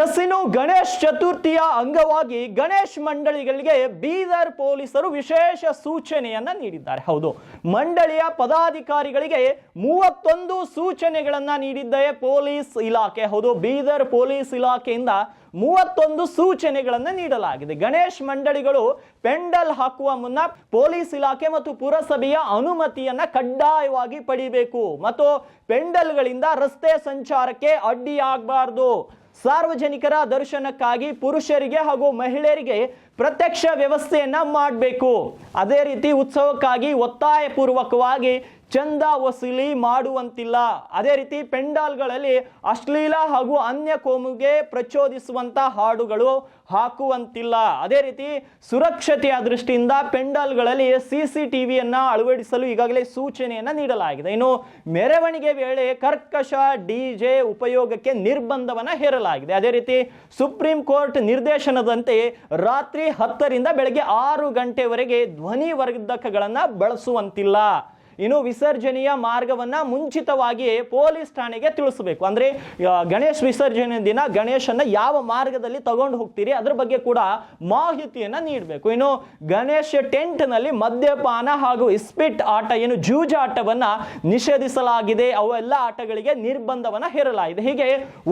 S Ganesh ಚತುರ್ಥಿಯ ಅಂಗವಾಗಿ ಗಣೇಶ್ ಮಂಡಳಿಗಳಿಗೆ ಬೀದರ್ ಪೊಲೀಸರು ವಿಶೇಷ ಸೂಚನೆಯನ್ನ ನೀಡಿದ್ದಾರೆ. ಹೌದು, ಮಂಡಳಿಯ ಪದಾಧಿಕಾರಿಗಳಿಗೆ ಮೂವತ್ತೊಂದು ಸೂಚನೆಗಳನ್ನ ನೀಡಿದ್ದೇ ಪೊಲೀಸ್ ಇಲಾಖೆ. ಹೌದು, ಬೀದರ್ ಪೊಲೀಸ್ ಇಲಾಖೆಯಿಂದ ಮೂವತ್ತೊಂದು ಸೂಚನೆಗಳನ್ನು ನೀಡಲಾಗಿದೆ. ಗಣೇಶ್ ಮಂಡಳಿಗಳು ಪೆಂಡಲ್ ಹಾಕುವ ಮುನ್ನ ಪೊಲೀಸ್ ಇಲಾಖೆ ಮತ್ತು ಪುರಸಭೆಯ ಅನುಮತಿಯನ್ನ ಕಡ್ಡಾಯವಾಗಿ ಪಡಿಬೇಕು. ಮತ್ತು ಪೆಂಡಲ್ಗಳಿಂದ ರಸ್ತೆ ಸಂಚಾರಕ್ಕೆ ಅಡ್ಡಿಯಾಗಬಾರ್ದು. ಸಾರ್ವಜನಿಕರ ದರ್ಶನಕ್ಕಾಗಿ ಪುರುಷರಿಗೆ ಹಾಗೂ ಮಹಿಳೆಯರಿಗೆ ಪ್ರತ್ಯಕ್ಷ ವ್ಯವಸ್ಥೆಯನ್ನ ಮಾಡಬೇಕು. ಅದೇ ರೀತಿ ಉತ್ಸವಕ್ಕಾಗಿ ಒತ್ತಾಯಪೂರ್ವಕವಾಗಿ ಚಂದ ವಸೂಲಿ ಮಾಡುವಂತಿಲ್ಲ. ಅದೇ ರೀತಿ ಪೆಂಡಾಲ್ಗಳಲ್ಲಿ ಅಶ್ಲೀಲ ಹಾಗೂ ಅನ್ಯ ಕೋಮುಗೆ ಪ್ರಚೋದಿಸುವಂತ ಹಾಡುಗಳು ಹಾಕುವಂತಿಲ್ಲ. ಅದೇ ರೀತಿ ಸುರಕ್ಷತೆಯ ದೃಷ್ಟಿಯಿಂದ ಪೆಂಡಾಲ್ಗಳಲ್ಲಿ ಸಿ ಸಿ ಟಿವಿಯನ್ನ ಅಳವಡಿಸಲು ಈಗಾಗಲೇ ಸೂಚನೆಯನ್ನ ನೀಡಲಾಗಿದೆ. ಇನ್ನು ಮೆರವಣಿಗೆ ವೇಳೆ ಕರ್ಕಶ ಡಿ ಜೆ ಉಪಯೋಗಕ್ಕೆ ನಿರ್ಬಂಧವನ್ನ ಹೇರಲಾಗಿದೆ. ಅದೇ ರೀತಿ ಸುಪ್ರೀಂ ಕೋರ್ಟ್ ನಿರ್ದೇಶನದಂತೆ ರಾತ್ರಿ ಹತ್ತರಿಂದ ಬೆಳಗ್ಗೆ ಆರು ಗಂಟೆವರೆಗೆ ಧ್ವನಿ ವರ್ಧಕಗಳನ್ನ ಬಳಸುವಂತಿಲ್ಲ. ಇನ್ನು ವಿಸರ್ಜನೆಯ ಮಾರ್ಗವನ್ನ ಮುಂಚಿತವಾಗಿ ಪೊಲೀಸ್ ಠಾಣೆಗೆ ತಿಳಿಸಬೇಕು. ಅಂದ್ರೆ ಗಣೇಶ್ ವಿಸರ್ಜನೆ ದಿನ ಗಣೇಶನ ಯಾವ ಮಾರ್ಗದಲ್ಲಿ ತಗೊಂಡು ಹೋಗ್ತೀರಿ, ಅದ್ರ ಬಗ್ಗೆ ಕೂಡ ಮಾಹಿತಿಯನ್ನ ನೀಡಬೇಕು. ಇನ್ನು ಗಣೇಶ ಟೆಂಟ್ನಲ್ಲಿ ಮದ್ಯಪಾನ ಹಾಗೂ ಇಸ್ಪಿಟ್ ಆಟ, ಏನು ಜೂಜಾಟವನ್ನ ನಿಷೇಧಿಸಲಾಗಿದೆ ಅವೆಲ್ಲ ಆಟಗಳಿಗೆ ನಿರ್ಬಂಧವನ್ನ ಹೇರಲಾಗಿದೆ. ಹೀಗೆ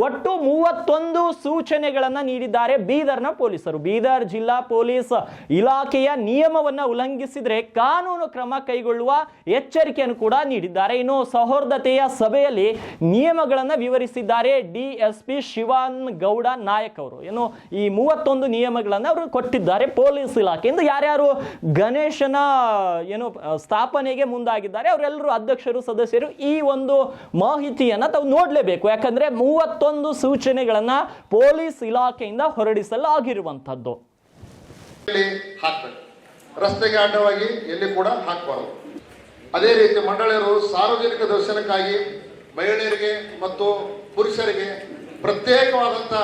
ಒಟ್ಟು ಮೂವತ್ತೊಂದು ಸೂಚನೆಗಳನ್ನ ನೀಡಿದ್ದಾರೆ ಬೀದರ್ನ ಪೊಲೀಸರು. ಬೀದರ್ ಜಿಲ್ಲಾ ಪೊಲೀಸ್ ಇಲಾಖೆಯ ನಿಯಮವನ್ನ ಉಲ್ಲಂಘಿಸಿದ್ರೆ ಕಾನೂನು ಕ್ರಮ ಕೈಗೊಳ್ಳುವ ಎಚ್ಚರಿಕೆಯನ್ನು ಕೂಡ ನೀಡಿದ್ದಾರೆ. ಇನ್ನು ಸೌಹಾರ್ದತೆಯ ಸಭೆಯಲ್ಲಿ ನಿಯಮಗಳನ್ನು ವಿವರಿಸಿದ್ದಾರೆ D S P Shivan Gowda Nayak ಅವರು. ಏನು ಈ ಮೂವತ್ತೊಂದು ನಿಯಮಗಳನ್ನು ಅವರು ಕೊಟ್ಟಿದ್ದಾರೆ ಪೊಲೀಸ್ ಇಲಾಖೆಯಿಂದ ಯಾರ್ಯಾರು ಗಣೇಶನ, ಏನು, ಸ್ಥಾಪನೆಗೆ ಮುಂದಾಗಿದ್ದಾರೆ, ಅವರೆಲ್ಲರೂ ಅಧ್ಯಕ್ಷರು, ಸದಸ್ಯರು ಈ ಒಂದು ಮಾಹಿತಿಯನ್ನು ತಾವು ನೋಡಲೇಬೇಕು. ಯಾಕಂದ್ರೆ ಮೂವತ್ತೊಂದು ಸೂಚನೆಗಳನ್ನ ಪೊಲೀಸ್ ಇಲಾಖೆಯಿಂದ ಹಾಕ್ಬೇಕು? ರಸ್ತೆಗೆ ಅಡ್ಡವಾಗಿ ಎಲ್ಲಿ ಕೂಡ ಹಾಕಬಾರದು. ಅದೇ ರೀತಿ ಮಂಡಳಿಯರು ಸಾರ್ವಜನಿಕ ದರ್ಶನಕ್ಕಾಗಿ ಮಹಿಳೆಯರಿಗೆ ಮತ್ತು ಪುರುಷರಿಗೆ ಪ್ರತ್ಯೇಕವಾದಂಥ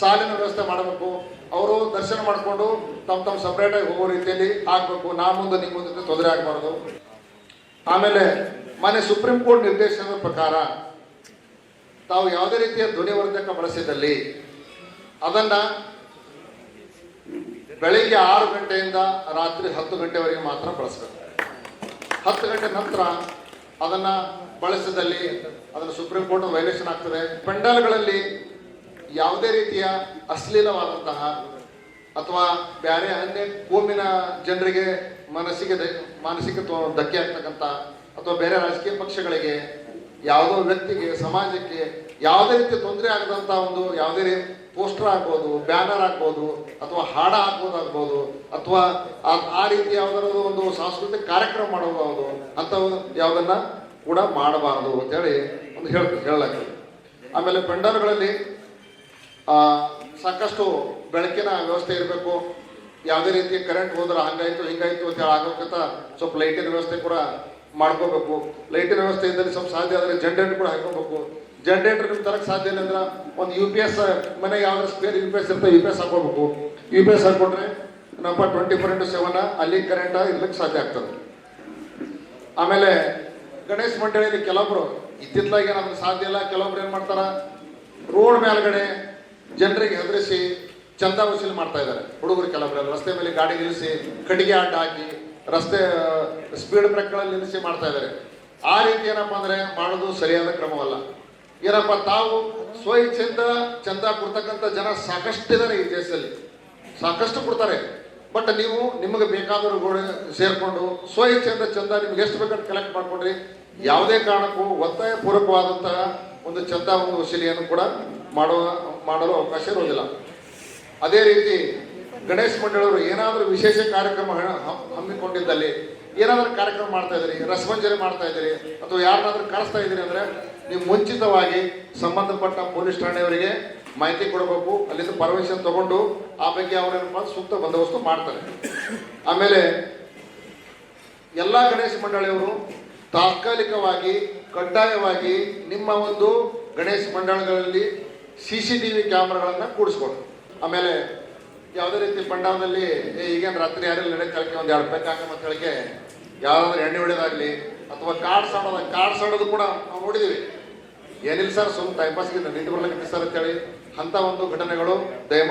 ಸಾಲಿನ ವ್ಯವಸ್ಥೆ ಮಾಡಬೇಕು. ಅವರು ದರ್ಶನ ಮಾಡಿಕೊಂಡು ತಮ್ಮ ತಮ್ಮ ಸಪ್ರೇಟಾಗಿ ಹೋಗೋ ರೀತಿಯಲ್ಲಿ ಹಾಕಬೇಕು ನಾ ಮುಂದೆ ನಿಮ್ಮ ಮುಂದೆ ತೊಂದರೆ ಆಗಬಾರ್ದು. ಆಮೇಲೆ ಮನೆ ಸುಪ್ರೀಂ ಕೋರ್ಟ್ ನಿರ್ದೇಶನದ ಪ್ರಕಾರ ತಾವು ಯಾವುದೇ ರೀತಿಯ ಧ್ವನಿವರ್ಧಕ ಬಳಸಿದಲ್ಲಿ ಅದನ್ನು ಬೆಳಿಗ್ಗೆ ಆರು ಗಂಟೆಯಿಂದ ರಾತ್ರಿ ಹತ್ತು ಗಂಟೆವರೆಗೆ ಮಾತ್ರ ಬಳಸಬೇಕು. ಹತ್ತು ಗಂಟೆ ನಂತರ ಅದನ್ನ ಬಳಸಿದಲ್ಲಿ ಅದನ್ನು ಸುಪ್ರೀಂ ಕೋರ್ಟ್ ವೈಲೇಷನ್ ಆಗ್ತದೆ. ಪೆಂಡಲ್ಗಳಲ್ಲಿ ಯಾವುದೇ ರೀತಿಯ ಅಶ್ಲೀಲವಾದಂತಹ ಅಥವಾ ಬೇರೆ ಅನ್ಯ ಕೋಮಿನ ಜನರಿಗೆ ಮನಸ್ಸಿಗೆ ಮಾನಸಿಕ ಧಕ್ಕೆ ಆಗ್ತಕ್ಕಂಥ ಅಥವಾ ಬೇರೆ ರಾಜಕೀಯ ಪಕ್ಷಗಳಿಗೆ ಯಾವುದೋ ವ್ಯಕ್ತಿಗೆ ಸಮಾಜಕ್ಕೆ ಯಾವುದೇ ರೀತಿ ತೊಂದರೆ ಆಗದಂತ ಒಂದು ಯಾವುದೇ ಪೋಸ್ಟರ್ ಹಾಕ್ಬೋದು ಬ್ಯಾನರ್ ಹಾಕ್ಬೋದು ಅಥವಾ ಹಾಡ ಹಾಕೋದಾಗ್ಬೋದು ಅಥವಾ ಆ- ಆ ರೀತಿ ಯಾವ್ದಾದ್ರು ಒಂದು ಸಾಂಸ್ಕೃತಿಕ ಕಾರ್ಯಕ್ರಮ ಮಾಡಬಹುದು ಅಂತ ಯಾವುದನ್ನ ಕೂಡ ಮಾಡಬಾರದು ಅಂತೇಳಿ ಒಂದು ಹೇಳ್ತೀವಿ ಹೇಳಲಾಗ್ತದೆ. ಆಮೇಲೆ ಪೆಂಡಲ್ಗಳಲ್ಲಿ ಆ, ಸಾಕಷ್ಟು ಬೆಳಕಿನ ವ್ಯವಸ್ಥೆ ಇರಬೇಕು. ಯಾವುದೇ ರೀತಿ ಕರೆಂಟ್ ಹೋದ್ರೆ ಹಂಗಾಯ್ತು ಹಿಂಗಾಯ್ತು ಅಂತ ಹೇಳಿ ಆಗೋಕ್ಕಿಂತ ಸ್ವಲ್ಪ ಲೈಟಿನ ವ್ಯವಸ್ಥೆ ಕೂಡ ಮಾಡ್ಕೋಬೇಕು. ಲೈಟಿನ ವ್ಯವಸ್ಥೆ ಇದ್ದಲ್ಲಿ ಸ್ವಲ್ಪ ಸಾಧ್ಯ ಆದರೆ ಜನ್ರೇಟರ್ ಕೂಡ ಹಾಕೋಬೇಕು ಜನ್ರೇಟರ್ ನಿಮ್ಗೆ ತರಕ್ಕೆ ಸಾಧ್ಯ ಇಲ್ಲ ಅಂದ್ರೆ ಒಂದು ಯು ಪಿ ಎಸ್ ಮನೆಗೆ ಯಾವ್ದಾದ್ರು ಸ್ಪೇರ್ ಯು ಪಿ ಎಸ್ ಇರ್ತದೆ ಯು ಪಿ ಎಸ್ ಹಾಕೋಬೇಕು ಯು ಪಿ ಎಸ್ ಹಾಕೊಂಡ್ರೆ ನಮ್ಮ ಟ್ವೆಂಟಿ ಫೋರ್ ಇಂಟು ಸೆವೆನ್ ಅಲ್ಲಿ ಕರೆಂಟ್ ಇರ್ಲಿಕ್ಕೆ ಸಾಧ್ಯ ಆಗ್ತದೆ. ಆಮೇಲೆ ಗಣೇಶ್ ಮಂಡಳಿಯಲ್ಲಿ ಕೆಲವೊಬ್ರು ಇತ್ತಿತ್ತಲಾಗೆ ನಮ್ಗೆ ಸಾಧ್ಯ ಇಲ್ಲ, ಕೆಲವೊಬ್ರು ಏನು ಮಾಡ್ತಾರ? ರೋಡ್ ಮೇಲ್ಗಡೆ ಜನರಿಗೆ ಹೆದರಿಸಿ, ಚಂದ ವಸೂಲಿ ಮಾಡ್ತಾ ಇದ್ದಾರೆ ಹುಡುಗರು ಕೆಲವೊಬ್ರು ರಸ್ತೆ ಮೇಲೆ ಗಾಡಿ ನಿಲ್ಲಿಸಿ ಕಟ್ಟಿಗೆ ಆಟ ಹಾಕಿ ರಸ್ತೆ ಸ್ಪೀಡ್ ಬ್ರೇಕ್ಗಳಲ್ಲಿ ನಿಲ್ಲಿಸಿ ಮಾಡ್ತಾ ಇದ್ದಾರೆ. ಆ ರೀತಿ ಏನಪ್ಪ ಅಂದ್ರೆ ಮಾಡೋದು ಸರಿಯಾದ ಕ್ರಮವಲ್ಲ. ಏನಪ್ಪ, ತಾವು ಸ್ವ ಇಚ್ಛೆಯಿಂದ ಚಂದ ಕೊಡ್ತಕ್ಕಂಥ ಜನ ಸಾಕಷ್ಟಿದ್ದಾರೆ ಈ ದೇಶದಲ್ಲಿ. ಸಾಕಷ್ಟು ಕೊಡ್ತಾರೆ. ಬಟ್ ನೀವು ನಿಮಗೆ ಬೇಕಾದವರು ಕೂಡ ಸೇರ್ಕೊಂಡು ಸ್ವ ಇಚ್ಛೆಯಿಂದ ಚಂದ ನಿಮ್ಗೆ ಎಷ್ಟು ಬೇಕಂತ ಕಲೆಕ್ಟ್ ಮಾಡ್ಕೊಂಡ್ರಿ. ಯಾವುದೇ ಕಾರಣಕ್ಕೂ ಒತ್ತಾಯ ಪೂರ್ವಕವಾದಂತಹ ಒಂದು ಚಂದ ಒಂದು ವಸೂಲಿಯನ್ನು ಕೂಡ ಮಾಡುವ, ಮಾಡಲು ಅವಕಾಶ ಇರುವುದಿಲ್ಲ. ಅದೇ ರೀತಿ ಗಣೇಶ್ ಮಂಡಳಿಯವರು ಏನಾದರೂ ವಿಶೇಷ ಕಾರ್ಯಕ್ರಮ ಹಮ್ಮಿಕೊಂಡಿದ್ದಲ್ಲಿ ಏನಾದರೂ ಕಾರ್ಯಕ್ರಮ ಮಾಡ್ತಾ ಇದ್ದೀರಿ, ರಸಮಂಜರಿ ಮಾಡ್ತಾ ಇದ್ದೀರಿ, ಅಥವಾ ಯಾರನ್ನಾದ್ರೂ ಕರೆಸ್ತಾ ಇದ್ದೀರಿ ಅಂದ್ರೆ ನೀವು ಮುಂಚಿತವಾಗಿ ಸಂಬಂಧಪಟ್ಟ ಪೊಲೀಸ್ ಠಾಣೆಯವರಿಗೆ ಮಾಹಿತಿ ಕೊಡಬೇಕು, ಅಲ್ಲಿಂದ ಪರ್ಮಿಷನ್ ತಗೊಂಡು ಆ ಬಗ್ಗೆ ಅವರೇನಪ್ಪ ಸೂಕ್ತ ಬಂದೋಬಸ್ತು ಮಾಡ್ತಾರೆ. ಆಮೇಲೆ ಎಲ್ಲ ಗಣೇಶ ಮಂಡಳಿಯವರು ತಾತ್ಕಾಲಿಕವಾಗಿ ಕಡ್ಡಾಯವಾಗಿ ನಿಮ್ಮ ಒಂದು ಗಣೇಶ ಮಂಡಳಗಳಲ್ಲಿ ಸಿ ಸಿ ಟಿ ವಿ ಕ್ಯಾಮ್ರಾಗಳನ್ನು ಕೂಡಿಸ್ಕೊಡು ಆಮೇಲೆ ಯಾವುದೇ ರೀತಿ ಪಂಡಾವನಲ್ಲಿ ಈಗೇನು ರಾತ್ರಿ ಯಾರೆಲ್ಲ ನಡೆಯೋಕೆ ಒಂದು ಎರಡು ಹಾಕಿ ಅಂತ ಹೇಳಿಕೆ ಯಾವ್ದಾದ್ರು ಎಣ್ಣೆ ಹೊಡೆಯೋದಾಗ್ಲಿ ಅಥವಾ ಕಾರ್ಡ್ ಸಾಡೋದ ಕಾರ್ಡ್ ಸಾಡೋದು ಕೂಡ ನಾವು ನೋಡಿದೀವಿ. ಏನಿಲ್ಲ ಸರ್ ಸುಮ್ಮನೆ ಟೈಮ್ ಪಾಸ್ಗೆ ನಿಂತು ಬರ್ಲಿಕ್ಕೆ ಸರ್ ಅಂತೇಳಿ ಅಂತ ಒಂದು ಘಟನೆಗಳು. ದಯಮಾಡಿ